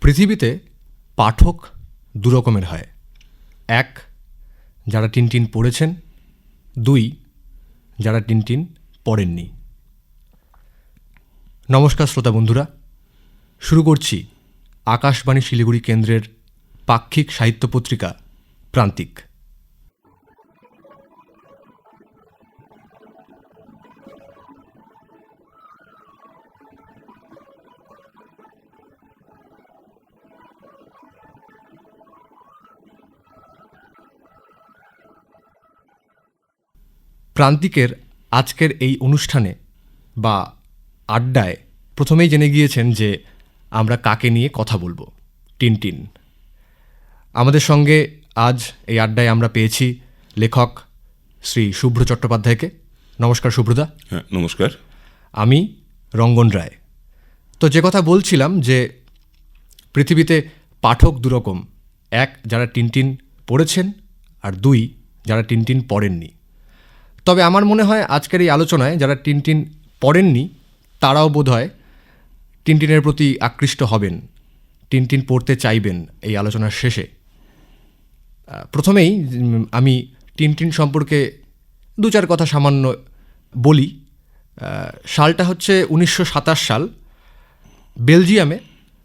পৃথিবীতে পাঠক দুরকমের হয়। এক, যারা টিনটিন পড়েছেন। দুই, যারা টিনটিন পড়েননি। নমস্কার শ্রোতা বন্ধুরা, শুরু করছি আকাশবাণী শিলিগুড়ি কেন্দ্রের পাক্ষিক সাহিত্য পত্রিকা প্রান্তিক। প্রান্তিকের আজকের এই অনুষ্ঠানে বা আড্ডায় প্রথমেই জেনে গিয়েছেন যে আমরা কাকে নিয়ে কথা বলব। টিনটিন আমাদের সঙ্গে আজ এই আড্ডায় আমরা পেয়েছি লেখক শ্রী শুভ্র চট্টোপাধ্যায়কে। নমস্কার শুভ্রদা। হ্যাঁ নমস্কার। আমি রঙ্গন রায়। তো যে কথা বলছিলাম যে পৃথিবীতে পাঠক দুরকম এক যারা টিনটিন পড়েছেন আর দুই যারা টিনটিন পড়েননি। তবে আমার মনে হয় আজকের এই আলোচনায় যারা টিনটিন পড়েননি, তারাও বোধ হয় টিনটিনের প্রতি আকৃষ্ট হবেন, টিনটিন পড়তে চাইবেন এই আলোচনার শেষে। প্রথমেই আমি টিনটিন সম্পর্কে দু চার কথা সামান্য বলি। সালটা হচ্ছে উনিশশো সাতাশ সাল। বেলজিয়ামে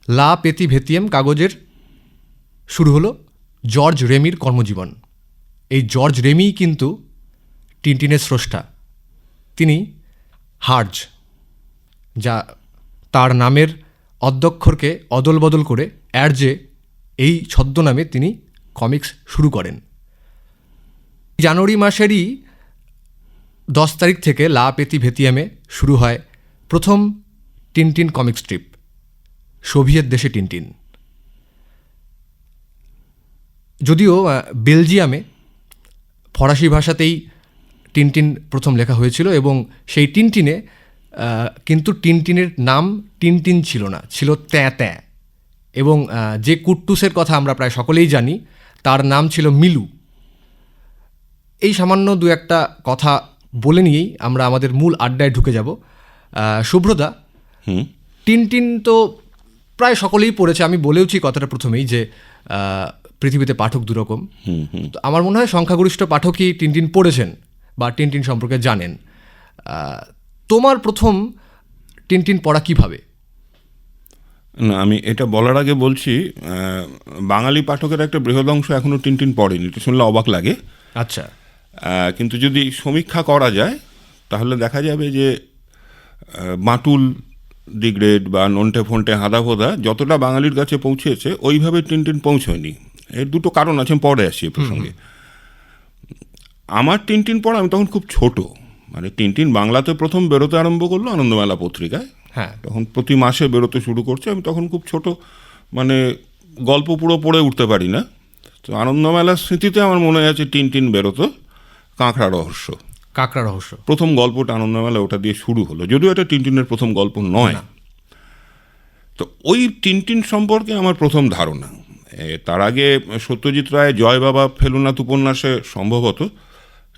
লা পেতি ভেতিয়েম কাগজের শুরু হলো জর্জ রেমির কর্মজীবন। এই জর্জ রেমিই কিন্তু টিনটিনের স্রষ্টা। তিনি হার্জ, যা তার নামের অধ্যক্ষরকে অদল বদল করে অ্যারজে এই ছদ্মনামে তিনি কমিক্স শুরু করেন। জানুয়ারি মাসেরই দশ তারিখ থেকে লা পেতি ভেতিয়ামে শুরু হয় প্রথম টিনটিন কমিক স্ট্রিপ সোভিয়েত দেশে টিনটিন। যদিও বেলজিয়ামে ফরাসি ভাষাতেই টিনটিন প্রথম লেখা হয়েছিল এবং সেই টিনটিনে কিন্তু টিনটিনের নাম টিনটিন ছিল না ছিল ত্যাঁ ত্যাঁ। এবং যে কুট্টুসের কথা আমরা প্রায় সকলেই জানি তার নাম ছিল মিলু। এই সামান্য দু একটা কথা বলে নিয়েই আমরা আমাদের মূল আড্ডায় ঢুকে যাব। শুভ্রদা টিনটিন তো প্রায় সকলেই পড়েছে আমি বলেওছি কথাটা প্রথমেই যে পৃথিবীতে পাঠক দুরকম। আমার মনে হয় সংখ্যাগরিষ্ঠ পাঠকই টিনটিন পড়েছেন। বা টিনটিন সম্পর্কে জানেন। তোমার প্রথম টিনটিন পড়া কীভাবে? না আমি এটা বলার আগে বলছি বাঙালি পাঠকের একটা বৃহৎ অংশ এখনও টিনটিন পড়েনি এটা শুনলে অবাক লাগে। আচ্ছা। কিন্তু যদি সমীক্ষা করা যায় তাহলে দেখা যাবে যে বাঁটুল ডিগ্রেড বা নন্টে ফন্টে হাদা ফোদা যতটা বাঙালির কাছে পৌঁছেছে ওইভাবে টিনটিন পৌঁছয়নি। এর দুটো কারণ আছে আমি পরে আসি এ প্রসঙ্গে। আমার টিনটিন পড়া আমি তখন খুব ছোট। মানে টিনটিন বাংলাতে প্রথম বেরোতে আরম্ভ করল আনন্দমেলা পত্রিকায়। হ্যাঁ। তখন প্রতি মাসে বেরোতে শুরু করছে আমি তখন খুব ছোট মানে গল্প পুরো পড়ে উঠতে পারি না। তো আনন্দমেলার স্মৃতিতে আমার মনে আছে টিন টিন বেরোতো কাঁকড়া রহস্য। কাঁকড়া রহস্য। প্রথম গল্পটা আনন্দমেলা ওটা দিয়ে শুরু হলো। যদিও এটা টিনটিনের প্রথম গল্প নয়। তো ওই টিনটিন সম্পর্কে আমার প্রথম ধারণা। তার আগে সত্যজিৎ রায় জয় বাবা ফেলুনাথ উপন্যাসে সম্ভবত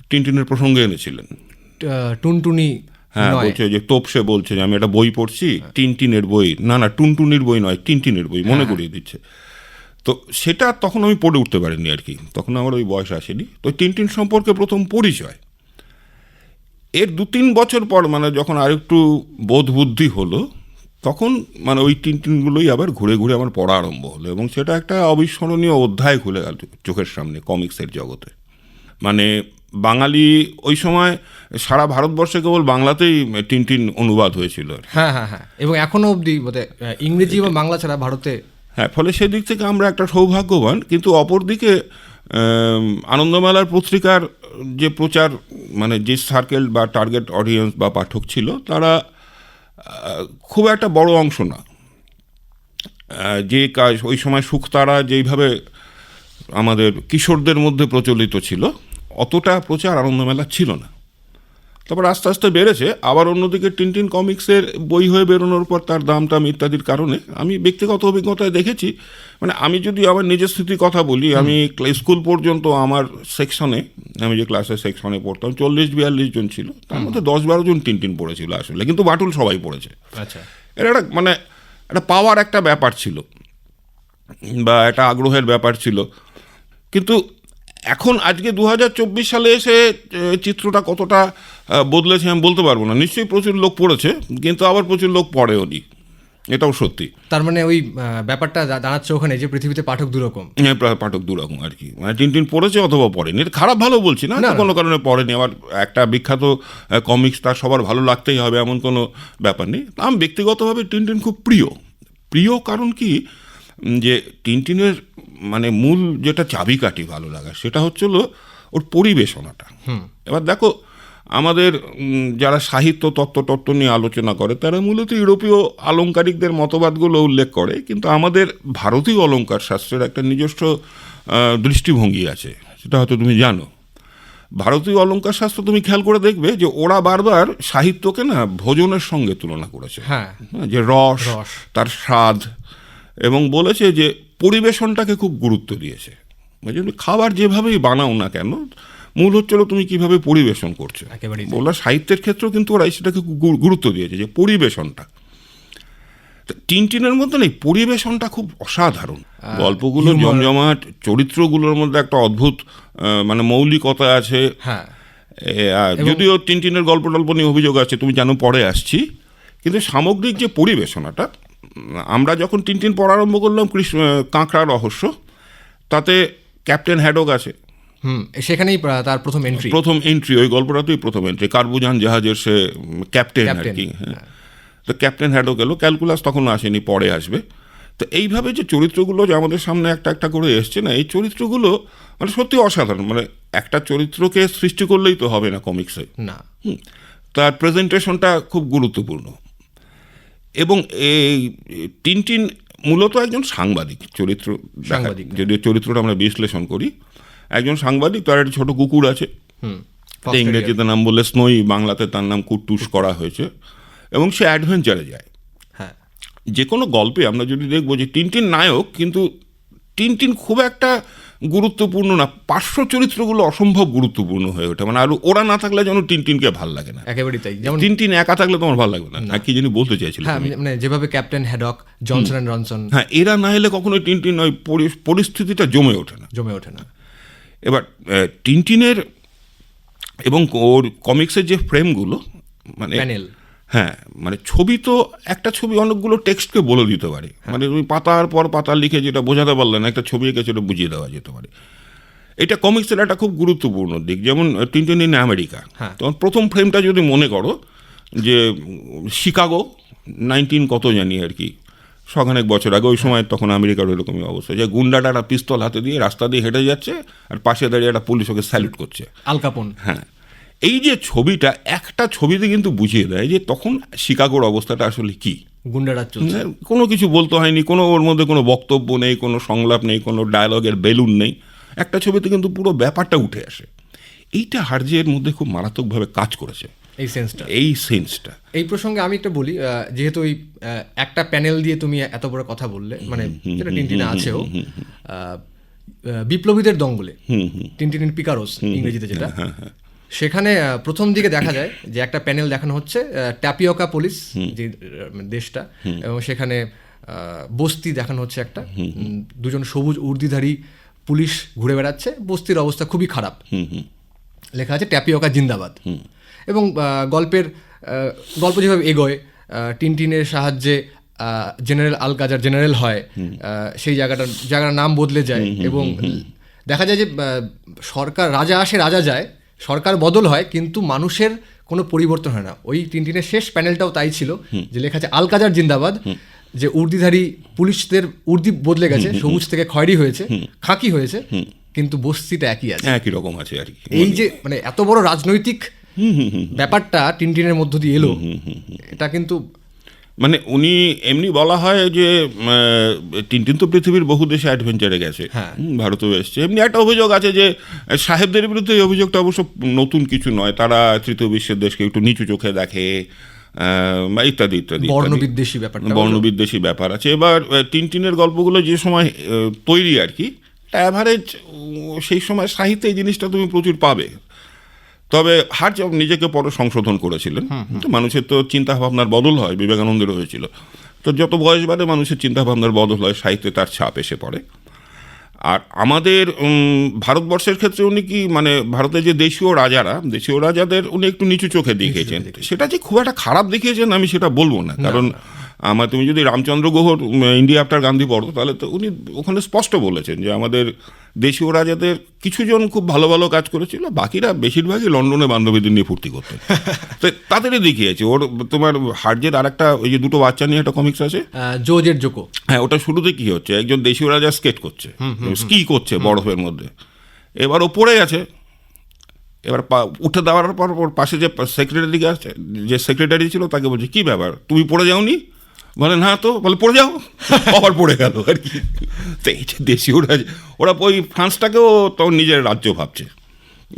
টিনটিনের প্রসঙ্গে এনেছিলেন। টুনটুনি হ্যাঁ বলছে যে তোপসে বলছে যে আমি একটা বই পড়ছি টিনটিনের বই। না না টুনটুনির বই নয় টিনটিনের বই মনে করিয়ে দিচ্ছে। তো সেটা তখন আমি পড়ে উঠতে পারিনি আর কি। তখন আমার ওই বয়স আসেনি। তো টিনটিন সম্পর্কে প্রথম পরিচয়। এর দু তিন বছর পর মানে যখন আরেকটু বোধ বুদ্ধি হলো তখন মানে ওই টিনটিনগুলোই আবার ঘুরে ঘুরে আমার পড়া আরম্ভ হলো এবং সেটা একটা অবিস্মরণীয় অধ্যায় খুলে গেল চোখের সামনে কমিক্সের জগতে। মানে বাঙালি ওই সময় সারা ভারতবর্ষে কেবল বাংলাতেই টিনটিন অনুবাদ হয়েছিল। হ্যাঁ হ্যাঁ হ্যাঁ। এবং এখনও অবধি বোধ ইংরেজি বা বাংলা ছাড়া ভারতে হ্যাঁ ফলে সেদিক থেকে আমরা একটা সৌভাগ্যবান কিন্তু অপরদিকে আনন্দমেলার পত্রিকার যে প্রচার মানে যে সার্কেল বা টার্গেট অডিয়েন্স বা পাঠক ছিল তারা খুব একটা বড় অংশ না। যে কাজ ওই সময় সুখতারা যেইভাবে আমাদের কিশোরদের মধ্যে প্রচলিত ছিল অতটা প্রচার আনন্দমেলা ছিল না। তারপর আস্তে আস্তে বেড়েছে আবার অন্যদিকে টিনটিন কমিক্সের বই হয়ে বেরোনোর পর তার দাম টাম ইত্যাদির কারণে আমি ব্যক্তিগত অভিজ্ঞতায় দেখেছি মানে আমি যদি আমার নিজের স্মৃতির কথা বলি আমি স্কুল পর্যন্ত আমার সেকশনে আমি যে ক্লাসের সেকশনে পড়তাম চল্লিশ বিয়াল্লিশ জন ছিল তার মধ্যে দশ বারো জন টিনটিন পড়েছিল আসলে কিন্তু বাটুল সবাই পড়েছে। আচ্ছা। এটা একটা মানে একটা পাওয়ার একটা ব্যাপার ছিল বা একটা আগ্রহের ব্যাপার ছিল কিন্তু এখন আজকে দু হাজার চব্বিশ সালে এসে চিত্রটা কতটা বদলেছে আমি বলতে পারব না। নিশ্চয়ই প্রচুর লোক পড়েছে কিন্তু আবার প্রচুর লোক পড়েও নি। এটাও সত্যি। তার মানে ওই ব্যাপারটা দাঁড়াচ্ছে ওখানে যে পৃথিবীতে পাঠক দুরকম হ্যাঁ, পাঠক দুরকম আর কি। মানে টিনটিন পড়েছে অথবা পড়েনি। এটা খারাপ ভালো বলছি না না, কোনো কারণে পড়েনি। আবার একটা বিখ্যাত কমিক্স তার সবার ভালো লাগতেই হবে এমন কোনো ব্যাপার নেই। আমি ব্যক্তিগতভাবে টিনটিন খুব প্রিয়। প্রিয় কারণ কি যে টিনটিনের মানে মূল যেটা চাবিকাঠি ভালো লাগা সেটা হচ্ছিল ওর পরিবেশনাটা। এবার দেখো আমাদের যারা সাহিত্য তত্ত্ব তত্ত্ব নিয়ে আলোচনা করে তারা মূলত ইউরোপীয় আলঙ্কারিকদের মতবাদগুলো উল্লেখ করে কিন্তু আমাদের ভারতীয় অলঙ্কার শাস্ত্রের একটা নিজস্ব দৃষ্টিভঙ্গি আছে সেটা হয়তো তুমি জানো। ভারতীয় অলঙ্কার শাস্ত্র তুমি খেয়াল করে দেখবে যে ওরা বারবার সাহিত্যকে না ভোজনের সঙ্গে তুলনা করেছে। হ্যাঁ। হ্যাঁ, যে রস রস। তার স্বাদ এবং বলেছে যে পরিবেশনটাকে খুব গুরুত্ব দিয়েছে। জন্য খাবার যেভাবেই বানাও না কেন মূল হচ্ছিল তুমি কীভাবে পরিবেশন করছ। একেবারেই তাই। বললা সাহিত্যের ক্ষেত্রেও কিন্তু ওরা সেটাকে গুরুত্ব দিয়েছে যে পরিবেশনটা। টিনটিনের মধ্যে নেই পরিবেশনটা খুব অসাধারণ। গল্পগুলো জমজমাট চরিত্রগুলোর মধ্যে একটা অদ্ভুত মানে মৌলিকতা আছে। হ্যাঁ। যদিও টিনটিনের গল্প টল্প নিয়ে অভিযোগ আছে তুমি জানো পরে আসছি। কিন্তু সামগ্রিক যে পরিবেশনাটা আমরা যখন টিনটিন পড়া আরম্ভ করলাম কৃষ্ণ কাঁকড়া রহস্য তাতে ক্যাপ্টেন হ্যাডক আছে। হুম সেখানেই তার প্রথম এন্ট্রি প্রথম এন্ট্রি ওই গল্পটাতেই প্রথম এন্ট্রি কার্বুজান জাহাজের সে ক্যাপ্টেন আর কি। হ্যাঁ। তো ক্যাপ্টেন হ্যাডক এলো ক্যালকুলাস তখন আসেনি পরে আসবে। তো এইভাবে যে চরিত্রগুলো যে আমাদের সামনে একটা একটা করে এসছে না এই চরিত্রগুলো মানে সত্যি অসাধারণ মানে একটা চরিত্রকে সৃষ্টি করলেই তো হবে না কমিক্সে না। তার প্রেজেন্টেশনটা খুব গুরুত্বপূর্ণ। এবং এই টিনটিন মূলত একজন সাংবাদিক চরিত্র সাংবাদিক। যদি চরিত্রটা আমরা বিশ্লেষণ করি। একজন সাংবাদিক তার একটা ছোট কুকুর আছে। হুম ইংরেজিতে নাম বললে স্নোই বাংলাতে তার নাম কুটুস করা হয়েছে। এবং সে অ্যাডভেঞ্চারে যায়। হ্যাঁ। যে কোনো গল্পে আমরা যদি দেখব যে টিনটিন নায়ক কিন্তু টিনটিন খুব একটা গুরুত্বপূর্ণ না পার্শ্ব চরিত্রগুলো অসম্ভব গুরুত্বপূর্ণ হয়ে ওঠে। মানে আর ওরা না থাকলে যেন টিনটিনকে ভালো লাগে না। একেবারেই তাই যেমন টিনটিন একা থাকলে তোমার ভালো লাগবে না। আর কি যিনি বলতে চাইছিলেন হ্যাঁ মানে যেভাবে captain Haddock Johnson and Ronson হ্যাঁ এরা না এলে কখনোই টিনটিন ওই পরিস্থিতিটা জমে ওঠে না। জমে ওঠে না। এবার টিনটিনের এবং ওর কমিক্সের যে ফ্রেমগুলো মানে প্যানেল। হ্যাঁ মানে ছবি তো একটা ছবি অনেকগুলো টেক্সটকে বলে দিতে পারে। মানে তুমি পাতার পর পাতা লিখে যেটা বোঝাতে পারলে না একটা ছবি এঁকে সেটা বুঝিয়ে দেওয়া যেতে পারে। এটা কমিক্সের একটা খুব গুরুত্বপূর্ণ দিক যেমন টিনটিন ইন আমেরিকা। হ্যাঁ। তখন প্রথম ফ্রেমটা যদি মনে করো যে শিকাগো নাইনটিন কত জানি আর কি শখানেক বছর আগে ওই সময় তখন আমেরিকার ওইরকমই অবস্থা। যে গুন্ডাটা একটা পিস্তল হাতে দিয়ে রাস্তা দিয়ে হেঁটে যাচ্ছে আর পাশে দাঁড়িয়ে একটা পুলিশ ওকে স্যালুট করছে। আলকাপন হ্যাঁ। এই যে ছবিটা একটা ছবিতে কিন্তু বুঝিয়ে দেয় যে তখন শিকাগোর অবস্থাটা আসলে কি। গুন্ডারা চলছে। কোনো কিছু বলতে হয়নি কোনো ওর মধ্যে কোনো বক্তব্য নেই কোনো সংলাপ নেই কোনো ডায়লগের বেলুন নেই। একটা ছবিতে কিন্তু পুরো ব্যাপারটা উঠে আসে। এইটা হার্জের মধ্যে খুব মারাত্মকভাবে কাজ করেছে। এই সেন্সটা এই সেন্সটা এই প্রসঙ্গে আমি একটা বলি যেহেতু ওই একটা প্যানেল দিয়ে তুমি এত বড় কথা বললে মানে যেটা টিনটিনে আছেও বিপ্লবীদের দঙ্গলে। টিনটিন পিকারোস ইংরেজিতে যেটা। সেখানে প্রথম দিকে দেখা যায় যে একটা প্যানেল দেখানো হচ্ছে ট্যাপিওকা পুলিশ যে দেশটা এবং সেখানে বস্তি দেখানো হচ্ছে একটা। দুজন সবুজ উর্দিধারী পুলিশ ঘুরে বেড়াচ্ছে বস্তির অবস্থা খুবই খারাপ। লেখা আছে ট্যাপিওকা জিন্দাবাদ। এবং গল্পের গল্প যেভাবে এগোয় টিনটিনের সাহায্যে জেনারেল আলকাজার জেনারেল হয় সেই জায়গাটার জায়গার নাম বদলে যায় এবং দেখা যায় যে সরকার রাজা আসে রাজা যায় সরকার বদল হয় কিন্তু মানুষের কোনো পরিবর্তন হয় না। ওই টিনটিনের শেষ প্যানেলটাও তাই ছিল যে লেখা আছে আলকাজার জিন্দাবাদ যে উর্দিধারী পুলিশদের উর্দি বদলে গেছে সবুজ থেকে খয়েরি হয়েছে খাঁকি হয়েছে কিন্তু বস্তিটা একই আছে। একই রকম আছে আর কি। এই যে মানে এত বড় রাজনৈতিক ব্যাপারটা টিনটিনের মধ্য দিয়ে এলো এটা কিন্তু মানে উনি এমনি বলা হয় যে আহ, টিনটিন তো পৃথিবীর বহু দেশে অ্যাডভেঞ্চারে গেছে। হ্যাঁ। ভারতেও এসছে। এমনি একটা অভিযোগ আছে যে সাহেবদের বিরুদ্ধে এই অভিযোগটা অবশ্য নতুন কিছু নয়। তারা তৃতীয় বিশ্বের দেশকে একটু নিচু চোখে দেখে বা ইত্যাদি ইত্যাদি। বর্ণবিদ্বেষী ব্যাপারটা বর্ণবিদ্বেষী ব্যাপার আছে। এবার আহ, টিনটিনের গল্পগুলো যে সময় তৈরি আর কি অ্যাভারেজ সেই সময় সাহিত্যে এই জিনিসটা তুমি প্রচুর পাবে। তবে হার নিজেকে পরে সংশোধন করেছিলেন তো মানুষের তো চিন্তা ভাবনার বদল হয় বিবেকানন্দের হয়েছিল। তো যত বয়স বাড়ে মানুষের চিন্তাভাবনার বদল হয় সাহিত্যে তার ছাপ এসে পড়ে। আর আমাদের ভারতবর্ষের ক্ষেত্রে উনি কি মানে ভারতের যে দেশীয় রাজারা দেশীয় রাজাদের উনি একটু নিচু চোখে দেখিয়েছেন। সেটা যে খুব একটা খারাপ দেখিয়েছেন আমি সেটা বলব না। কারণ আমার তুমি যদি রামচন্দ্র গুহর ইন্ডিয়া আফটার গান্ধী পড়ো তাহলে তো উনি ওখানে স্পষ্ট বলেছেন যে আমাদের দেশীয় রাজাদের কিছুজন খুব ভালো ভালো কাজ করেছিল বাকিরা বেশিরভাগই লন্ডনে বান্ধবীদের নিয়ে ফুর্তি করতেন। তো তাদেরই দেখিয়েছে ওর তোমার হার্জের আর একটা ওই যে দুটো বাচ্চা নিয়ে একটা কমিক্স আছে। জোজের জোকো। হ্যাঁ ওটা শুরুতে কি হচ্ছে? একজন দেশীয় রাজা স্কেট করছে স্কি করছে বরফের মধ্যে। এবার ও পড়ে গেছে। এবার পা- উঠে দেওয়ার পর ওর পাশে যে সেক্রেটারি আছে যে সেক্রেটারি ছিল তাকে বলছে কি ব্যাপার? তুমি পড়ে যাওনি? বলেন হ্যাঁ তো। বলে, পড়ে যাও। আবার পড়ে গেল আর কি। তো এই যে দেশীয় রাজা, ওরা ওই ফ্রান্সটাকেও তখন নিজের রাজ্য ভাবছে।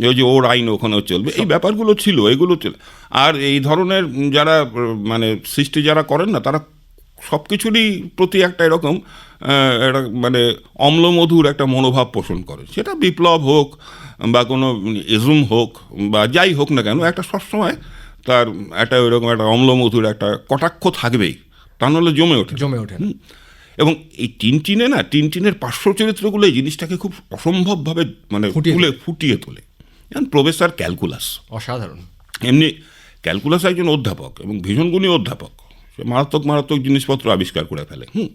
ওই যে ওর আইন ওখানেও চলবে। এই ব্যাপারগুলো ছিল, এগুলো ছিল। আর এই ধরনের যারা মানে সৃষ্টি যারা করেন না, তারা সব কিছুরই প্রতি একটা এরকম একটা মানে অম্লমধুর একটা মনোভাব পোষণ করে। সেটা বিপ্লব হোক বা কোনো এজুম হোক বা যাই হোক না কেন, একটা সবসময় তার একটা ওইরকম একটা অম্লমধুর একটা কটাক্ষ থাকবেই। তা নাহলে জমে ওঠে জমে ওঠে এবং এই টিনটিনে না টিনটিনের পার্শ্ব চরিত্রগুলো এই জিনিসটাকে খুব অসম্ভবভাবে মানে তুলে ফুটিয়ে তোলে। যেমন প্রফেসর ক্যালকুলাস। অসাধারণ। এমনি ক্যালকুলাস একজন অধ্যাপক এবং ভীষণ গুণী অধ্যাপক। সে মারাত্মক মারাত্মক জিনিসপত্র আবিষ্কার করে ফেলে হুম।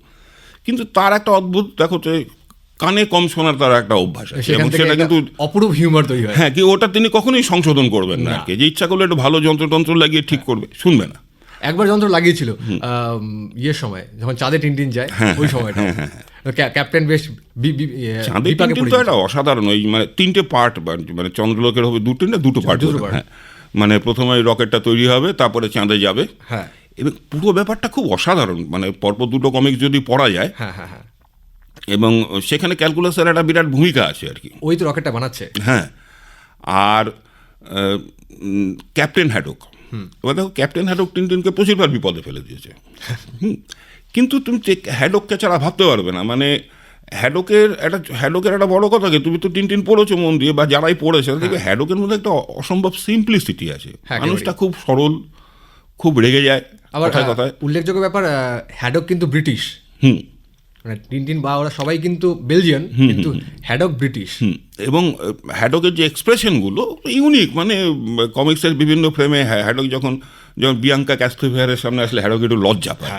কিন্তু তার একটা অদ্ভুত দেখো যে কানে কম শোনার তার একটা অভ্যাস আছে। এবং সেটা কিন্তু অপরূপ হিউমার তৈরি হয়। হ্যাঁ কি ওটা তিনি কখনোই সংশোধন করবেন না আর কি। যে ইচ্ছা করলে একটু ভালো যন্ত্রতন্ত্র লাগিয়ে ঠিক করবে শুনবে না। একবার যন্ত্র লাগিয়েছিল ইয়ের সময় যখন চাঁদে টিনটিন যায় হ্যাঁ, ওই সময়টা। ক্যা- ক্যাপ্টেন বেশ ইয়ে, চাঁদের টিনটিন তো একটা অসাধারণ ওই মানে তিনটে পার্ট মানে চন্দ্রলোকের হবে দুটো না দুটো পার্ট দুটো। হ্যাঁ। মানে প্রথমে রকেটটা তৈরি হবে তারপরে চাঁদে যাবে। হ্যাঁ। এবং পুরো ব্যাপারটা খুব অসাধারণ মানে পরপর দুটো কমিক যদি পড়া যায় হ্যাঁ হ্যাঁ হ্যাঁ। এবং সেখানে ক্যালকুলাসের একটা বিরাট ভূমিকা আছে আর কি। ওই তো রকেটটা বানাচ্ছে। হ্যাঁ। আর ক্যাপ্টেন হ্যাডক। এবার দেখো ক্যাপ্টেন হ্যাডক টিনটিনকে প্রচুরবার বিপদে ফেলে দিয়েছে। কিন্তু তুমি হ্যাডককে ছাড়া ভাবতে পারবে না। মানে হ্যাডকের একটা হ্যাডকের একটা বড় কথা কি? তুমি তো টিনটিন পড়েছো মন দিয়ে বা যারাই পড়েছে দেখবে হ্যাডকের মধ্যে একটা অসম্ভব সিম্পলিসিটি আছে। হ্যাঁ, মানুষটা খুব সরল খুব রেগে যায় আবার কথায় উল্লেখযোগ্য ব্যাপার হ্যাডক কিন্তু ব্রিটিশ হুম। মানে টিনটিন বা ওরা সবাই কিন্তু বেলজিয়ান কিন্তু হ্যাডক ব্রিটিশ এবং হ্যাডকের যে এক্সপ্রেশনগুলো ইউনিক মানে কমিক্সের বিভিন্ন ফ্রেমে হ্যাডক যখন যখন বিয়াঙ্কা ক্যাস্তোফিয়ারের সামনে আসলে হ্যাডক একটু লজ্জা পায়।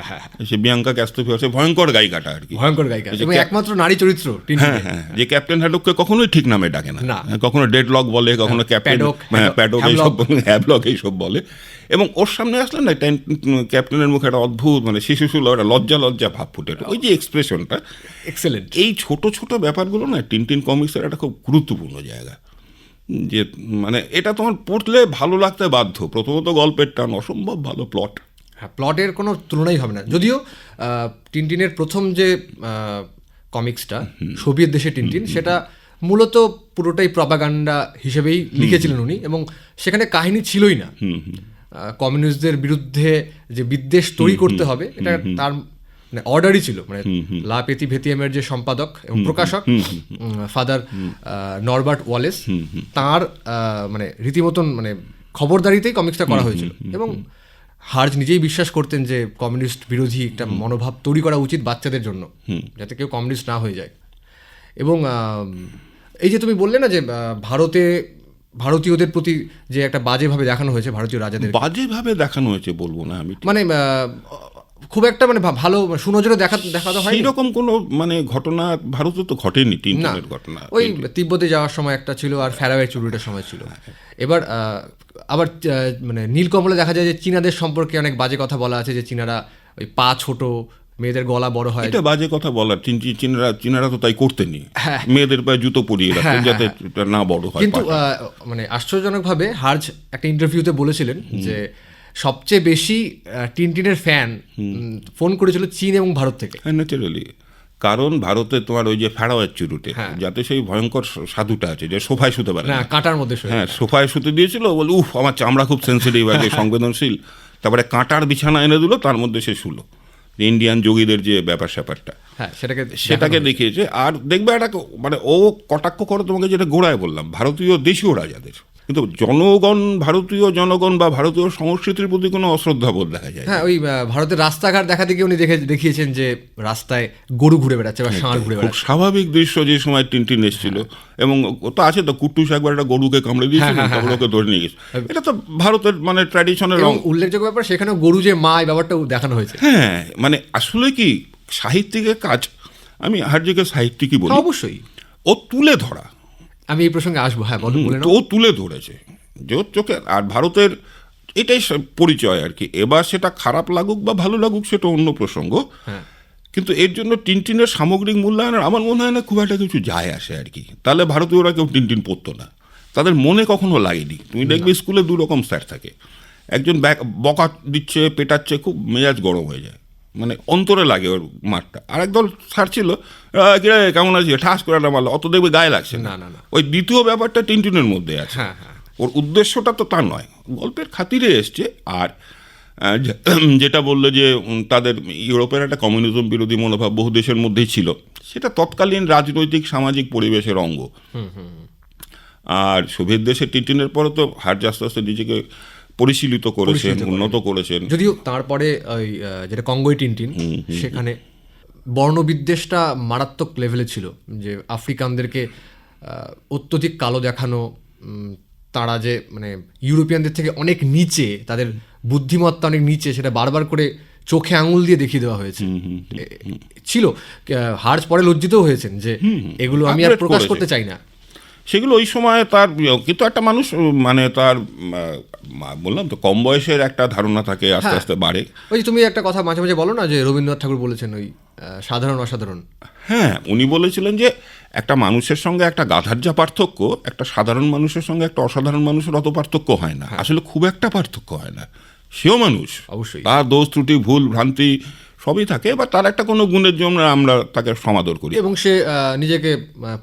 সে বিয়াঙ্কা ক্যাস্তোফিয়ার সে ভয়ঙ্কর গায়িকাটা আর কি। ভয়ঙ্কর গায়িকা। একমাত্র নারী চরিত্র হ্যাঁ হ্যাঁ যে ক্যাপ্টেন হ্যাডককে কখনোই ঠিক নামে ডাকে না। হ্যাঁ, কখনো ডেড লক বলে কখনো ক্যাপ্টেন প্যাডক, হ্যাঁ প্যাডক এইসব হ্যাবলক এইসব বলে। এবং ওর সামনে আসলে না ক্যাপ্টেনের মুখে একটা অদ্ভুত মানে শিশু সুলভ একটা লজ্জা লজ্জা ভাব ফুটে। ওই যে এক্সপ্রেশনটা এক্সেলেন্ট এই ছোট ছোট ব্যাপারগুলো না টিনটিন কমিক্সের একটা খুব গুরুত্বপূর্ণ জায়গা। যে মানে এটা তোমার পড়লে ভালো লাগতে বাধ্য। প্রথমত গল্পের টান অসম্ভব ভালো প্লট হ্যাঁ প্লটের কোনো তুলনাই হবে না। যদিও টিনটিনের প্রথম যে কমিক্সটা সোভিয়েত দেশে টিনটিন সেটা মূলত পুরোটাই প্রপাগান্ডা হিসেবেই লিখেছিলেন উনি এবং সেখানে কাহিনী ছিলই না। কমিউনিস্টদের বিরুদ্ধে যে বিদ্বেষ তৈরি করতে হবে এটা তার মানে অর্ডারই ছিল মানে লা পেতি ভেতিএমের যে সম্পাদক এবং প্রকাশক ফাদার নরবার্ট ওয়ালেস তার মানে রীতিমতন মানে খবরদারিতেই কমিক্সটা করা হয়েছিল। এবং হার্জ নিজেই বিশ্বাস করতেন যে কমিউনিস্ট বিরোধী একটা মনোভাব তৈরি করা উচিত বাচ্চাদের জন্য যাতে কেউ কমিউনিস্ট না হয়ে যায়। এবং এই যে তুমি বললে না যে ভারতে ভারতীয়দের প্রতি যে একটা বাজেভাবে দেখানো হয়েছে ভারতীয় রাজাদের বাজেভাবে দেখানো হয়েছে বলব না আমি মানে খুব একটা মানে ভালো সুনজরে দেখা দেখাতে হয় এরকম রকম কোনো মানে ঘটনা ভারতে তো ঘটেনি টিনটিনের ঘটনা। ওই তিব্বতে যাওয়ার সময় একটা ছিল আর ফেরাওয়ে চুরিটার সময় ছিল। এবার আহ, আবার আহ, মানে নীলকমলে দেখা যায় যে চীনাদের সম্পর্কে অনেক বাজে কথা বলা আছে যে চীনারা ওই পা ছোট মেয়েদের গলা বড় হয়। এটা বাজে কথা বলার। চীন চীন- চীনারা চীনারা তো তাই করতেনি। মেয়েদের পায়ে জুতো পরিয়ে রাখতেন যাতে না বড় হয় কিন্তু মানে আশ্চর্যজনকভাবে হার্জ একটা ইন্টারভিউতে বলেছিলেন যে সবচেয়ে বেশি টিনটিনের ফ্যান ফোন করেছিল চীন এবং ভারত থেকে। ন্যাচারালি কারণ ভারতে তোমার ওই যে ফেরাওয়ার চুরুটে হ্যাঁ। যাতে সেই ভয়ঙ্কর সাধুটা আছে যে সোফায় শুতে পারে না না। কাঁটার মধ্যে হ্যাঁ সোফায় শুতে দিয়েছিল বলে উফ আমার চামড়া খুব সেন্সিটিভ আছে সংবেদনশীল। তারপরে কাঁটার বিছানা এনে দিল তার মধ্যে সে শুলো। ইন্ডিয়ান যোগীদের যে ব্যাপার স্যাপারটা। হ্যাঁ সেটাকে সেটাকে দেখিয়েছে আর দেখবে একটা মানে ও কটাক্ষ করে তোমাকে যেটা গোড়ায় বললাম ভারতীয় দেশীয় রাজাদের। কিন্তু জনগণ ভারতীয় জনগণ বা ভারতীয় সংস্কৃতির প্রতি কোনো অশ্রদ্ধাবোধ দেখা যায় হ্যাঁ ওই ভারতের রাস্তাঘাট দেখা থেকে উনি দেখে দেখিয়েছেন যে রাস্তায় গরু ঘুরে বেড়াচ্ছে বা ষাঁড় ঘুরে বেড়াচ্ছে। স্বাভাবিক দৃশ্য যে সময় টিনটিন এসেছিল এবং ও তো আছে তো কুট্টুস একবার একটা গরুকে কামড়ে দিয়েছিল হ্যাঁ, তারপর ওকে ধরে নিয়ে গেছে। এটা তো ভারতের মানে ট্র্যাডিশনের এবং উল্লেখযোগ্য ব্যাপার সেখানে গরু যে মা এই ব্যাপারটাও দেখানো হয়েছে। হ্যাঁ মানে আসলে কি সাহিত্যিকের কাজ আমি হার্জিকে সাহিত্যিকই বলি। হ্যাঁ, অবশ্যই। ও তুলে ধরা। আমি এই প্রসঙ্গে আসব হ্যাঁ বলো তো তুলে ধরেছে। যে চোখে আর ভারতের এটাই পরিচয় আর কি। এবার সেটা খারাপ লাগুক বা ভালো লাগুক সেটা অন্য প্রসঙ্গ। হ্যাঁ। কিন্তু এর জন্য টিনটিনের সামগ্রিক মূল্যায়নের আমার মনে হয় না খুব একটা কিছু যায় আসে আর কি। তাহলে ভারতীয়রা কেউ টিনটিন পড়তো না। তাদের মনে কখনো লাগেনি। তুমি দেখবে স্কুলে দু রকম স্যার থাকে। একজন ব্যাক বকা দিচ্ছে পেটাচ্ছে খুব মেজাজ গরম হয়ে যায়। মানে অন্তরে লাগে ওর মাঠটা আর একদল ছাড়ছিল কিরে কেমন আছে ঠাস করে না মারলো। অত দেখবে গায়ে লাগছে না, না, না। ওই দ্বিতীয় ব্যাপারটা টিনটিনের মধ্যে আছে। হ্যাঁ হ্যাঁ। ওর উদ্দেশ্যটা তো তা নয়। গল্পের খাতিরে এসছে আর যেটা বলল যে তাদের ইউরোপের একটা কমিউনিজম বিরোধী মনোভাব বহু দেশের মধ্যেই ছিল। সেটা তৎকালীন রাজনৈতিক সামাজিক পরিবেশের অঙ্গ। আর সোভিয়েত দেশের টিটিনের পরে তো হার্জ আস্তে আস্তে নিজেকে পরিশীলিত করেছেন উন্নত করেছেন। যদিও তারপরে ওই যেটা কঙ্গোই টিনটিন সেখানে বর্ণবিদ্বেষটা মারাত্মক লেভেলে ছিল যে আফ্রিকানদেরকে অত্যধিক কালো দেখানো তারা যে মানে ইউরোপিয়ানদের থেকে অনেক নিচে তাদের বুদ্ধিমত্তা অনেক নিচে সেটা বারবার করে চোখে আঙুল দিয়ে দেখিয়ে দেওয়া হয়েছে। ছিল হার্জ পরে লজ্জিতও হয়েছেন যে এগুলো আমি আর প্রকাশ করতে চাই না। সেগুলো ওই সময় তার কিন্তু একটা মানুষ মানে তার বললাম তো কম বয়সের একটা ধারণা থাকে আস্তে হ্যাঁ। আস্তে বাড়ে। ওই তুমি একটা কথা মাঝে মাঝে বলো না যে রবীন্দ্রনাথ ঠাকুর বলেছেন ওই সাধারণ অসাধারণ। হ্যাঁ উনি বলেছিলেন যে একটা মানুষের সঙ্গে একটা গাধার যা পার্থক্য একটা সাধারণ মানুষের সঙ্গে একটা অসাধারণ মানুষের অত পার্থক্য হয় না। আসলে খুব একটা পার্থক্য হয় না। সেও মানুষ। অবশ্যই। তার দোষ ত্রুটি ভুল ভ্রান্তি সবই থাকে বা তার একটা কোনো গুণের জন্য আমরা তাকে সমাদর করি। এবং সে নিজেকে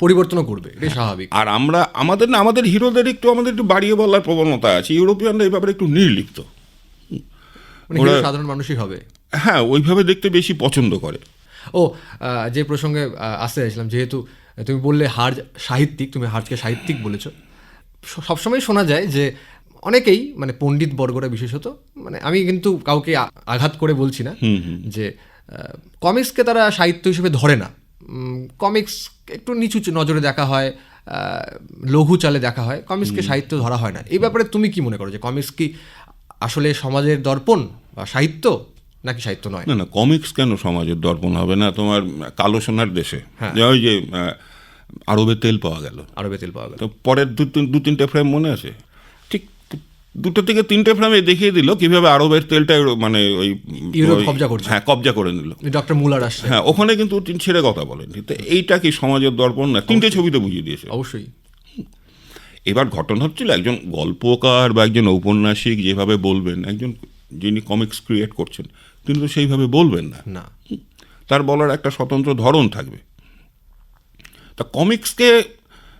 পরিবর্তনও করবে এটাই স্বাভাবিক। আর আমরা আমাদের না আমাদের হিরোদের একটু আমাদের একটু বাড়িয়ে বলার প্রবণতা আছে ইউরোপিয়ানরা এই ব্যাপারে একটু নির্লিপ্ত। মানে সাধারণ মানুষই হবে। হ্যাঁ ওইভাবে দেখতে বেশি পছন্দ করে। ও যে প্রসঙ্গে আসতে চাইছিলাম যেহেতু তুমি বললে হার্জ সাহিত্যিক তুমি হার্জকে সাহিত্যিক বলেছ সবসময় শোনা যায় যে অনেকেই মানে পণ্ডিত বর্গরা বিশেষত মানে আমি কিন্তু কাউকে আঘাত করে বলছি না যে কমিক্সকে তারা সাহিত্য হিসেবে ধরে না। কমিক্স একটু নিচু নজরে দেখা হয় লঘু চালে দেখা হয় কমিক্সকে সাহিত্য ধরা হয় না। এই ব্যাপারে তুমি কি মনে করো যে কমিক্স কি আসলে সমাজের দর্পণ বা সাহিত্য নাকি সাহিত্য নয়? না না কমিক্স কেন সমাজের দর্পণ হবে না? তোমার কালো সোনার দেশে। হ্যাঁ। যে ওই যে আরবে তেল পাওয়া গেল। আরবে তেল পাওয়া গেল। তো পরের দু তিন দু তিনটে ফ্রেম মনে আছে? দুটো থেকে তিনটে ফ্রেমে দেখিয়ে দিল কীভাবে আরবের তেলটা মানে ওই কবজা করছে। হ্যাঁ কবজা করে নিল। ডক্টর মুলার আসছে। হ্যাঁ ওখানে কিন্তু তিনি ছেড়ে কথা বলেনি তো এইটা কি সমাজের দর্পণ? না তিনটে ছবিতে বুঝিয়ে দিয়েছে। অবশ্যই। এবার ঘটনা হচ্ছিল একজন গল্পকার বা একজন ঔপন্যাসিক যেভাবে বলবেন একজন যিনি কমিক্স ক্রিয়েট করছেন তিনি তো সেইভাবে বলবেন না। না। তার বলার একটা স্বতন্ত্র ধরন থাকবে। তা কমিক্সকে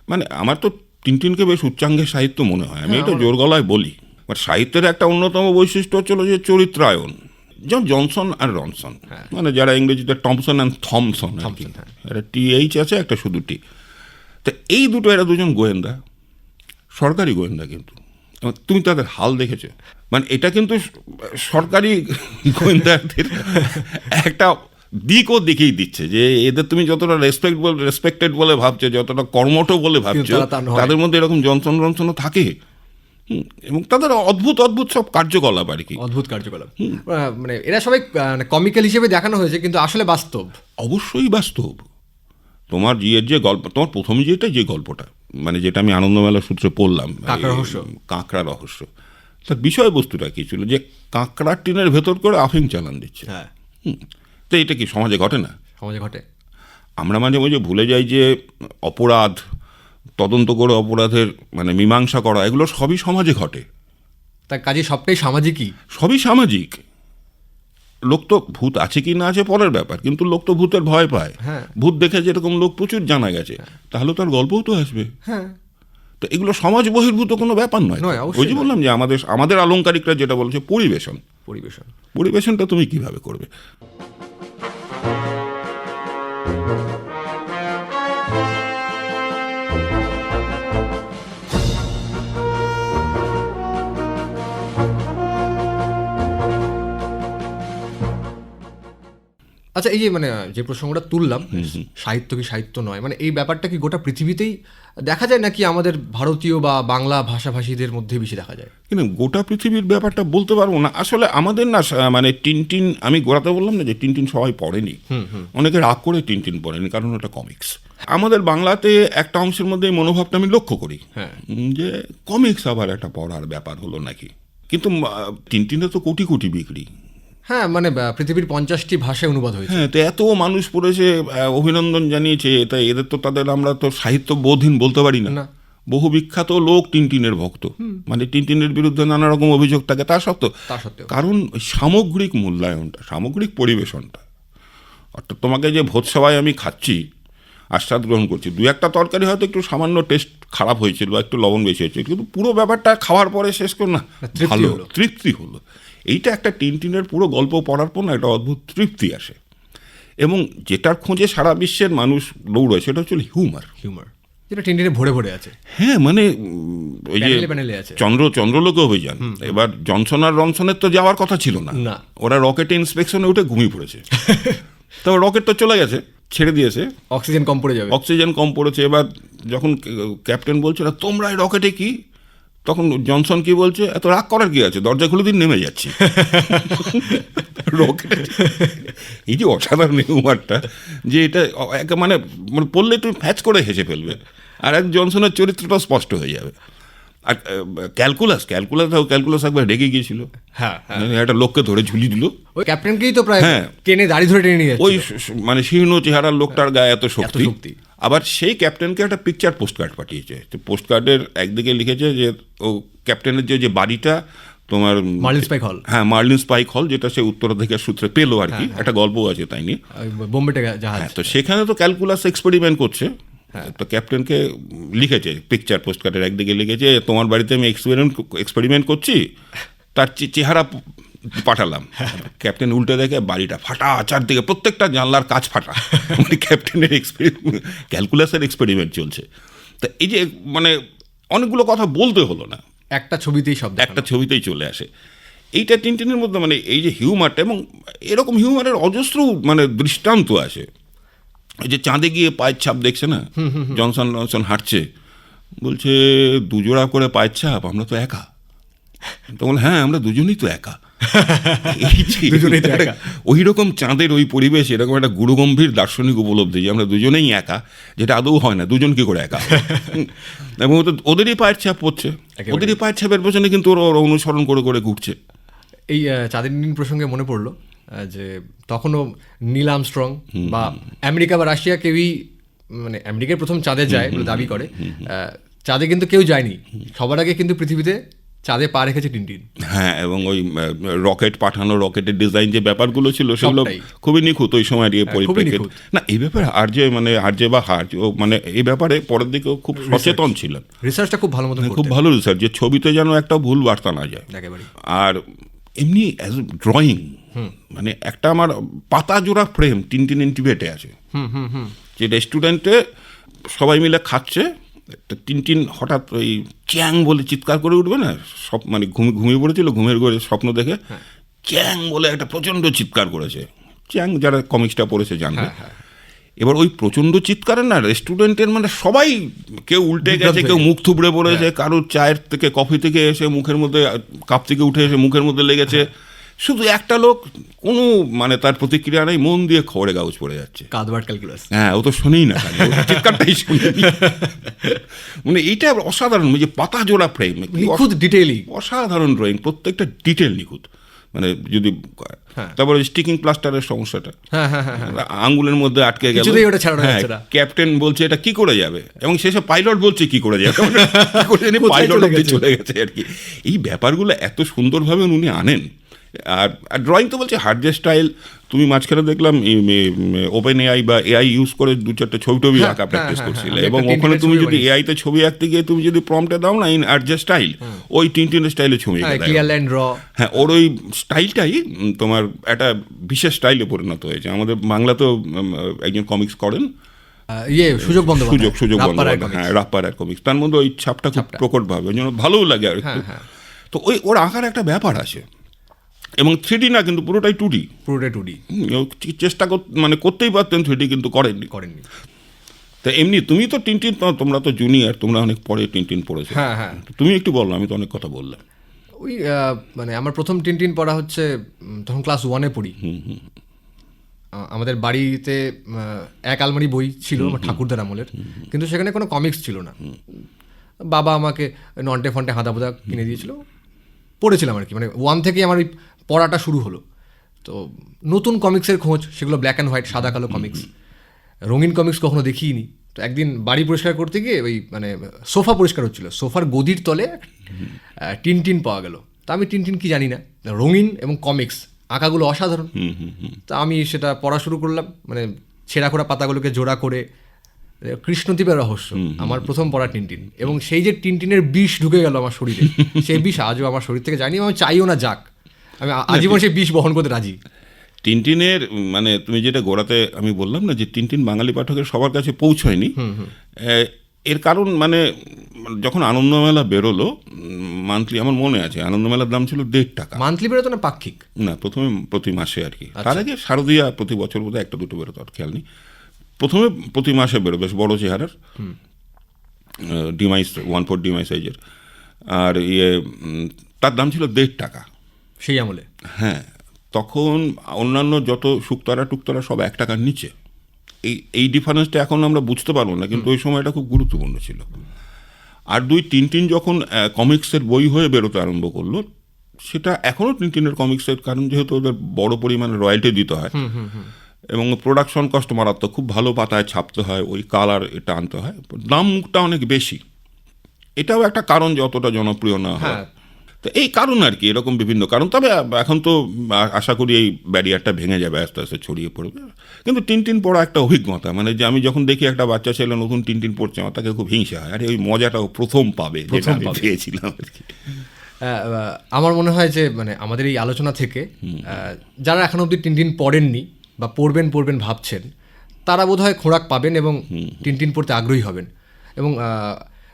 মানে আমার তো টিনটিনকে বেশ উচ্চাঙ্গের সাহিত্য মনে হয়। আমি এটা জোর গলায় বলি। বাট সাহিত্যের একটা অন্যতম বৈশিষ্ট্য হচ্ছিল যে চরিত্রায়ন। যেমন জনসন আর রনসন। মানে যারা ইংরেজিতে টমসন অ্যান্ড থমসন হ্যাঁ। একটা টি এইচ আছে একটা শুধু টি। তো এই দুটো এরা দুজন গোয়েন্দা। সরকারি গোয়েন্দা কিন্তু। তুমি তাদের হাল দেখেছ। মানে এটা কিন্তু সরকারি গোয়েন্দাদের একটা দিকও দেখেই দিচ্ছে যে এদের তুমি যতটা রেসপেক্ট বলে রেসপেক্টেড বলে ভাবছ যতটা কর্মঠ বলে ভাবছ। তাদের মধ্যে এরকম জনসন রনসনও থাকে। এবং তাদের অদ্ভুত অদ্ভুত সব কার্যকলাপ আর কি। অদ্ভুত কার্যকলাপ। মানে এরা সবাই কমিক্যাল হিসেবে দেখানো হয়েছে কিন্তু আসলে বাস্তব। অবশ্যই বাস্তব। তোমার ইয়ের যে গল্প তোমার প্রথম যেটা যে গল্পটা মানে যেটা আমি আনন্দমেলা সূত্রে পড়লাম কাঁকড়া রহস্য। কাঁকড়া রহস্য। তার বিষয়বস্তুটা কি ছিল? যে কাঁকড়ার টিনের ভেতর করে আফিম চালান দিচ্ছে। হ্যাঁ। তো এটা কি সমাজে ঘটে না? সমাজে ঘটে। আমরা মাঝে মাঝে ভুলে যাই যে অপরাধ তদন্ত করে অপরাধের মানে মীমাংসা করা এগুলো সবই সমাজে ঘটে। তার কাজে সবটাই সামাজিকই? সবই সামাজিক। লোক তো ভূত আছে কি না আছে পরের ব্যাপার কিন্তু লোক তো ভূতের ভয় পায়। হ্যাঁ। ভূত দেখে যেরকম লোক প্রচুর জানা গেছে তাহলে তার গল্পও তো আসবে। হ্যাঁ। তো এগুলো সমাজ বহির্ভূত কোনো ব্যাপার নয় ওই যে বললাম যে আমাদের আমাদের আলংকারিকরা যেটা বলছে পরিবেশন। পরিবেশন। পরিবেশনটা তুমি কীভাবে করবে? আচ্ছা এই যে মানে যে প্রসঙ্গটা তুললাম সাহিত্য কি সাহিত্য নয় মানে এই ব্যাপারটা কি গোটা পৃথিবীতেই দেখা যায় নাকি আমাদের ভারতীয় বা বাংলা ভাষাভাষীদের মধ্যে বেশি দেখা যায়? কিন্তু গোটা পৃথিবীর ব্যাপারটা বলতে পারব না। আসলে আমাদের না মানে টিনটিন আমি গোড়াতে বললাম না যে টিনটিন সবাই পড়েনি। অনেকে রাগ করে টিনটিন পড়েনি কারণ ওটা কমিক্স। আমাদের বাংলাতে একটা অংশের মধ্যে এই মনোভাবটা আমি লক্ষ্য করি হ্যাঁ। যে কমিক্স আবার একটা পড়ার ব্যাপার হলো নাকি। কিন্তু টিনটিনে তো কোটি কোটি বিক্রি। হ্যাঁ মানে পৃথিবীর পঞ্চাশটি ভাষায় অনুবাদ হয়েছে। হ্যাঁ তো এত মানুষ পড়েছে অভিনন্দন জানিয়েছে তাই এদের তো তাদের আমরা তো সাহিত্য বোধহীন বলতে পারি না। না। বহু বিখ্যাত লোক টিনটিনের ভক্ত। মানে টিনটিনের বিরুদ্ধে নানা রকম অভিযোগ থাকে তা সত্ত্বেও। তা সত্ত্বেও। কারণ সামগ্রিক মূল্যায়নটা সামগ্রিক পরিবেশনটা অর্থাৎ তোমাকে যে ভোজসভায় আমি খাচ্ছি আস্বাদ গ্রহণ করছি দু একটা তরকারি হয়তো একটু সামান্য টেস্ট খারাপ হয়েছিল বা একটু লবণ বেশি হয়েছিল কিন্তু পুরো ব্যাপারটা খাওয়ার পরে শেষ কর না তৃপ্তি ভালো হলো। তৃপ্তি হলো। এইটা একটা টিনটিনের পুরো গল্প পড়ার পর না একটা অদ্ভুত তৃপ্তি আসে। এবং যেটার খোঁজে সারা বিশ্বের মানুষ দৌড়য় সেটা হচ্ছে হিউমার। হিউমার যেটা টিনটিনে ভরে ভরে আছে। হ্যাঁ মানে ওই যে চন্দ্র চন্দ্রলোকে অভিযান এবার জনসন আর রনসনের তো যাওয়ার কথা ছিল না। না। ওরা রকেটে ইন্সপেকশনে উঠে ঘুমিয়ে পড়েছে। তবে রকেট তো চলে গেছে ছেড়ে দিয়েছে। অক্সিজেন কম পড়ে যাবে। অক্সিজেন কম পড়েছে। এবার যখন ক্যাপ্টেন বলছে না তোমরা রকেটে কি? তখন জনসন কি বলছে, এত রাগ করার কি আছে? দরজা খুলে দিন, নেমে যাচ্ছি। এই যে অসাধারণ হিউমারটা যে এটা মানে মানে পড়লে তুমি ফ্যাচ করে হেসে ফেলবে। আর এক জনসনের চরিত্রটা স্পষ্ট হয়ে যাবে। আর ক্যালকুলাস ক্যালকুলাস ক্যালকুলাস একবার ডেকে গিয়েছিল। হ্যাঁ হ্যাঁ। মানে একটা লোককে ধরে ঝুলি দিল। ওই ক্যাপ্টেনকেই তো প্রায় হ্যাঁ। টেনে দাড়ি ধরে টেনে নিয়ে ওই মানে শীর্ণ চেহারার লোকটার গায়ে এত শক্তি। আবার সেই ক্যাপ্টেনকে একটা পিকচার পোস্ট কার্ড পাঠিয়েছে। তো পোস্ট কার্ডের একদিকে লিখেছে যে ও ক্যাপ্টেনের যে যে বাড়িটা তোমার মার্লিন স্পাইক হল। হ্যাঁ মার্লিন স্পাইক হল যেটা সে উত্তরাধিকার সূত্রে পেল আর কি। একটা গল্প আছে তাই নিয়ে। বোম্বে জাহাজ। হ্যাঁ, তো সেখানে তো ক্যালকুলাস এক্সপেরিমেন্ট করছে। তো ক্যাপ্টেনকে লিখেছে পিকচার পোস্ট কার্ডের একদিকে লিখেছে তোমার বাড়িতে আমি এক্সপেরিমেন্ট এক্সপেরিমেন্ট করছি তার চে- চেহারা পাঠালাম। ক্যাপ্টেন উল্টে দেখে বাড়িটা ফাটা চারদিকে প্রত্যেকটা জানলার কাজ ফাটা। মানে ক্যাপ্টেনের এক্সপেরিমেন্ট ক্যালকুলাসের এক্সপেরিমেন্ট চলছে। তা এই যে মানে অনেকগুলো কথা বলতে হলো না। একটা ছবিতেই সব একটা ছবিতেই চলে আসে। এইটা টিনটিনের মধ্যে মানে এই যে হিউমারটা এবং এরকম হিউমারের অজস্র মানে দৃষ্টান্ত আছে এই যে চাঁদে গিয়ে পায়ের ছাপ দেখছে না? জনসন জনসন হাঁটছে। বলছে দুজোড়া করে পায়ের ছাপ আমরা তো একা। তো বলে হ্যাঁ আমরা দুজনেই তো একা। ওই রকম চাঁদের ওই পরিবেশ এরকম একটা গুরুগম্ভীর দার্শনিক উপলব্ধি যে আমরা দুজনেই একা যেটা আদৌ হয় না দুজন কি করে একা। এবং ওদের- ওদেরই পায়ের ছাপ পড়ছে। ওদেরই পায়ের ছাপের পেছনে কিন্তু ওরা অনুসরণ করে করে ঘুরছে। এই চাঁদের দিন প্রসঙ্গে মনে পড়ল যে তখনও নীল আমস্ট্রং বা আমেরিকা বা রাশিয়া কেউই মানে আমেরিকার প্রথম চাঁদে যায় বলে দাবি করে চাঁদে কিন্তু কেউ যায়নি। সবার আগে কিন্তু পৃথিবীতে চাঁদে পা রেখেছে টিনটিন হ্যাঁ এবং ওই রকেট পাঠানো রকেটের ডিজাইন যে ব্যাপারগুলো ছিল সেগুলো খুবই নিখুঁত ওই সময় দিয়ে হ্যাঁ, পরিপ্রেক্ষিত। না এই ব্যাপারে আর যে মানে আর যে বা হার ও মানে এই ব্যাপারে পরের দিকেও খুব সচেতন ছিলেন। রিসার্চটা খুব ভালো মতো খুব ভালো রিসার্চ যে ছবিতে যেন একটা ভুল বার্তা না যায়। আর এমনি অ্যাজ ড্রয়িং মানে একটা আমার পাতা জোড়া ফ্রেম তিন তিন ইন্টিভেটে আছে। যে রেস্টুরেন্টে সবাই মিলে খাচ্ছে তিন তিন হঠাৎ ওই চ্যাং বলে চিৎকার করে উঠবে না? সব মানে ঘুমিয়ে ঘুমিয়ে পড়েছিল ঘুমের ঘরে স্বপ্ন দেখে চ্যাং বলে একটা প্রচণ্ড চিৎকার করেছে। চ্যাং যারা কমিক্সটা পড়েছে জানবে। এবার ওই প্রচণ্ড চিৎকারে না রেস্টুরেন্টের মানে সবাই কেউ উল্টে গেছে কেউ মুখ থুবড়ে পড়েছে কারোর চায়ের থেকে কফি থেকে এসে মুখের মধ্যে কাপ থেকে উঠে এসে মুখের মধ্যে লেগেছে। শুধু একটা লোক কোনো মানে তার প্রতিক্রিয়া নেই মন দিয়ে খবরে কাগজ পড়ে যাচ্ছে। কাদবার্ড ক্যালকুলাস হ্যাঁ ও তো শোনেই না চিৎকারটাই শুনে মানে এইটা অসাধারণ যে পাতা জোড়া ফ্রেম নিখুঁত ডিটেইলিং অসাধারণ ড্রয়িং প্রত্যেকটা ডিটেল নিখুঁত। মানে যদি তারপরে স্টিকিং প্লাস্টারের সমস্যাটা। হ্যাঁ হ্যাঁ হ্যাঁ আঙ্গুলের মধ্যে আটকে গেল। হ্যাঁ। ক্যাপ্টেন বলছে এটা কি করে যাবে? এবং শেষে পাইলট বলছে কি করে যাবে? পাইলট চলে গেছে? চলে গেছে আর কি। এই ব্যাপারগুলো এত সুন্দরভাবে উনি আনেন আর আর ড্রয়িং তো বলছে হার্ড স্টাইল তুমি মাঝখানে দেখলাম ওপেন এআই বা এআই ইউজ করে দু চারটে ছবি টবি হ্যাঁ, আঁকা হ্যাঁ, প্র্যাকটিস হ্যাঁ, করছিলে হ্যাঁ, এবং ওখানে তুমি যদি বানিয়েছি। এআই তে ছবি আঁকতে গিয়ে তুমি যদি প্রম্পটে দাও না ইন আর্জেস্ট স্টাইল ওই টিনটিনের স্টাইলে ছবি হ্যাঁ হ্যাঁ ওর ওই স্টাইলটাই তোমার একটা বিশেষ স্টাইলে পরিণত হয়েছে। আমাদের বাংলাতেও উম, একজন কমিক্স করেন। ইয়ে সুযোগ সুযোগ সুযোগ রাপ্পারায় বন্দ্যোপাধ্যায় comics। হ্যাঁ কমিক্স তার মধ্যে ওই ছাপটা খুব প্রকটভাবে ওই জন্য ভালোও লাগে আর হ্যাঁ, হ্যাঁ। তো ওই ওর আঁকার একটা ব্যাপার আছে। এবং থ্রি না কিন্তু পুরোটাই টু ডি। পুরোটাই টু ডি। চেষ্টা কর মানে করতেই পারতেন থ্রি কিন্তু করেননি। করেননি। তা এমনি তুমি তো টিনটিন তো- তোমরা তো জুনিয়র তোমরা অনেক পরে টিনটিন পড়েছো। হ্যাঁ হ্যাঁ। তুমি একটু বলো আমি তো অনেক কথা বললাম। ওই মানে আমার প্রথম টিনটিন পড়া হচ্ছে তখন ক্লাস ওয়ানে পড়ি। আমাদের বাড়িতে এক আলমারি বই ছিল আমার ঠাকুরদার আমলের। কিন্তু সেখানে কোনো কমিক্স ছিল না। বাবা আমাকে নন্টে ফন্টে হাঁদা বোদা কিনে দিয়েছিল। পড়েছিলাম আর কি মানে ওয়ান থেকে আমার ওই পড়াটা শুরু হলো। তো নতুন কমিক্সের খোঁজ সেগুলো ব্ল্যাক অ্যান্ড হোয়াইট সাদা কালো কমিক্স রঙিন কমিক্স কখনো দেখিনি তো একদিন বাড়ি পরিষ্কার করতে গিয়ে ওই মানে সোফা পরিষ্কার হচ্ছিল। সোফার গদির তলে টিন টিন পাওয়া গেল। তা আমি টিন টিন কি জানি না। রঙিন এবং কমিক্স আঁকাগুলো অসাধারণ। তা আমি সেটা পড়া শুরু করলাম। মানে ছেঁড়াখোড়া পাতাগুলোকে জোড়া করে কৃষ্ণদ্বীপের রহস্য আমার প্রথম পড়া টিনটিন এবং সেই যে টিনটিনের বিষ ঢুকে গেল আমার শরীরে সেই বিষ আজও আমার শরীর থেকে যায়নি আমি চাইও না যাক। আমি আজীবন সেই বিষ বহন করতে রাজি। টিনটিনের মানে তুমি যেটা গোড়াতে আমি বললাম না যে টিনটিন বাঙালি পাঠকের সবার কাছে পৌঁছয়নি এর কারণ মানে যখন আনন্দমেলা বেরোলো মান্থলি আমার মনে আছে আনন্দমেলার দাম ছিল দেড় টাকা। মান্থলি বেরোতো না পাক্ষিক? না প্রথমে প্রতি মাসে আর কি। তার আগে শারদীয়া প্রতি বছর বোধহয় একটা দুটো বেরোতো আর খেয়াল নেই। প্রথমে প্রতি মাসে বেরো বেশ বড় চেহারার। ডিমাইস ওয়ান ফোর ডিমাই সাইজের আর ইয়ে তার দাম ছিল দেড় টাকা। সেই আমলে। হ্যাঁ তখন অন্যান্য যত শুক্তারা টুকতারা সব এক টাকার নিচে। এই এই ডিফারেন্সটা এখন আমরা বুঝতে পারব না কিন্তু ওই সময়টা খুব গুরুত্বপূর্ণ ছিল। আর দুই টিনটিন যখন কমিক্সের বই হয়ে বেরোতে আরম্ভ করল সেটা এখনও টিনটিনের কমিক্সের কারণ যেহেতু ওদের বড় পরিমাণে রয়্যালটি দিতে হয়। এবং প্রোডাকশন কষ্ট মারাত্মক খুব ভালো পাতায় ছাপতে হয় ওই কালার এটা আনতে হয়। দাম মুখটা অনেক বেশি। এটাও একটা কারণ যে অতটা জনপ্রিয় না হয় হ্যাঁ। তো এই কারণ আর কি এরকম বিভিন্ন কারণ। তবে এখন তো আশা করি এই ব্যারিয়ারটা ভেঙে যাবে আস্তে আস্তে ছড়িয়ে পড়বে। কিন্তু টিনটিন পড়া একটা অভিজ্ঞতা মানে যে আমি যখন দেখি একটা বাচ্চা ছেলে নতুন টিনটিন পড়ছে আমার তাকে খুব হিংসা হয়। আরে ওই মজাটাও প্রথম পাবে যেটা আমি পেয়েছিলাম আর কি। আমার মনে হয় যে মানে আমাদের এই আলোচনা থেকে যারা এখন অবধি টিনটিন পড়েননি বা পড়বেন পড়বেন ভাবছেন তারা বোধহয় খোরাক পাবেন এবং টিনটিন পড়তে আগ্রহী হবেন। এবং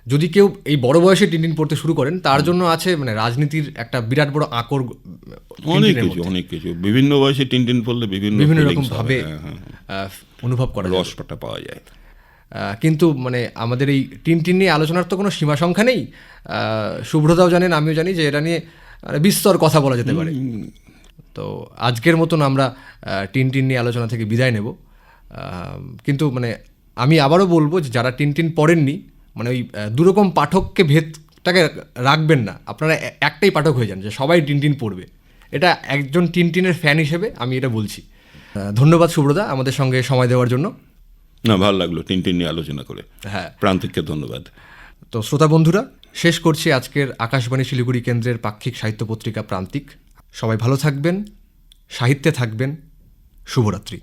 যদি কেউ এই বড় বয়সে টিনটিন পড়তে শুরু করেন তার জন্য আছে মানে রাজনীতির একটা বিরাট বড় আকর অনেক কিছু অনেক কিছু। বিভিন্ন বয়সে টিনটিন পড়লে বিভিন্ন বিভিন্ন রকম ভাবে হ্যাঁ, হ্যাঁ। আহ, অনুভব করা যায়। রসটা পাওয়া যায়। কিন্তু মানে আমাদের এই টিনটিন নিয়ে আলোচনার তো কোনো সীমা সংখ্যা নেই। শুভ্রতাও জানেন আমিও জানি যে এটা নিয়ে বিস্তর কথা বলা যেতে পারে। তো আজকের মতন আমরা টিনটিন নিয়ে আলোচনা থেকে বিদায় নেব। কিন্তু মানে আমি আবারও বলব যে যারা টিনটিন পড়েননি মানে ওই দুরকম পাঠককে ভেদটাকে রাখবেন না। আপনারা একটাই পাঠক হয়ে যান যে সবাই টিনটিন পড়বে। এটা একজন টিনটিনের ফ্যান হিসেবে আমি এটা বলছি। ধন্যবাদ সুব্রতা আমাদের সঙ্গে সময় দেওয়ার জন্য। না ভালো লাগল টিনটিন নিয়ে আলোচনা করে। হ্যাঁ। প্রান্তিককে ধন্যবাদ। তো শ্রোতা বন্ধুরা শেষ করছি আজকের আকাশবাণী শিলিগুড়ি কেন্দ্রের পাক্ষিক সাহিত্য পত্রিকা প্রান্তিক। সবাই ভালো থাকবেন সাহিত্যে থাকবেন। শুভরাত্রি।